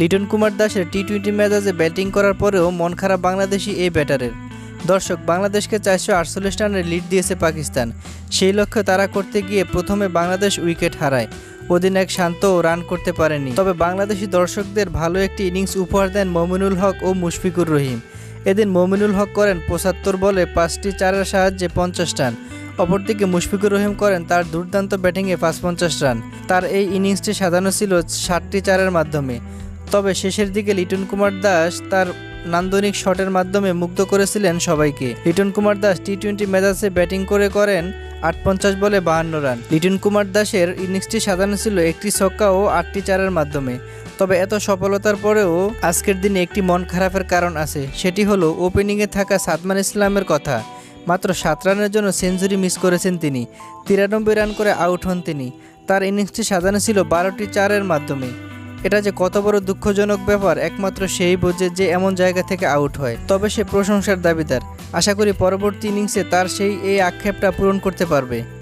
লিটন কুমার দাসের টি টোয়েন্টি মেজাজে ব্যাটিং করার পরেও মন খারাপ বাংলাদেশি এই ব্যাটারের। দর্শক, বাংলাদেশকে চারশো আটচল্লিশ রানের লিড দিয়েছে পাকিস্তান। সেই লক্ষ্যে তারা করতে গিয়ে প্রথমে বাংলাদেশ উইকেট হারায়। অধিনায়ক শান্তও রান করতে পারেনি। তবে বাংলাদেশি দর্শকদের ভালো একটি ইনিংস উপহার দেন মমিনুল হক ও মুশফিকুর রহিম। এদিন মমিনুল হক করেন পঁচাত্তর বলে পাঁচটি চারের সাহায্যে পঞ্চাশ রান। অপরদিকে মুশফিকুর রহিম করেন তার দুর্দান্ত ব্যাটিংয়ে পাঁচ পঞ্চাশ রান। তার এই ইনিংসটি সাজানো ছিল ষাটটি চারের মাধ্যমে। তবে শেষের দিকে লিটন কুমার দাস তার নান্দনিক শটের মাধ্যমে মুগ্ধ করেছিলেন সবাইকে। লিটন কুমার দাস টি টোয়েন্টি মেজাজে ব্যাটিং করে করেন আট পঞ্চাশ বলে বাহান্ন রান। লিটন কুমার দাসের ইনিংসটি সাজানো ছিল একটি ছক্কা ও আটটি চারের মাধ্যমে। তবে এত সফলতার পরেও আজকের দিনে একটি মন খারাপের কারণ আছে। সেটি হলো ওপেনিংয়ে থাকা সাদমান ইসলামের কথা। মাত্র সাত রানের জন্য সেঞ্চুরি মিস করেছেন তিনি। তিরানব্বই রান করে আউট হন তিনি। তার ইনিংসটি সাজানো ছিল বারোটি চারের মাধ্যমে। এটা যে কত বড় দুঃখজনক ব্যাপার, একমাত্র সেই বোঝে যে এমন জায়গা থেকে আউট হয়। তবে সে প্রশংসার দাবিদার। আশা করি পরবর্তী ইনিংসে তার সেই এই আক্ষেপটা পূরণ করতে পারবে।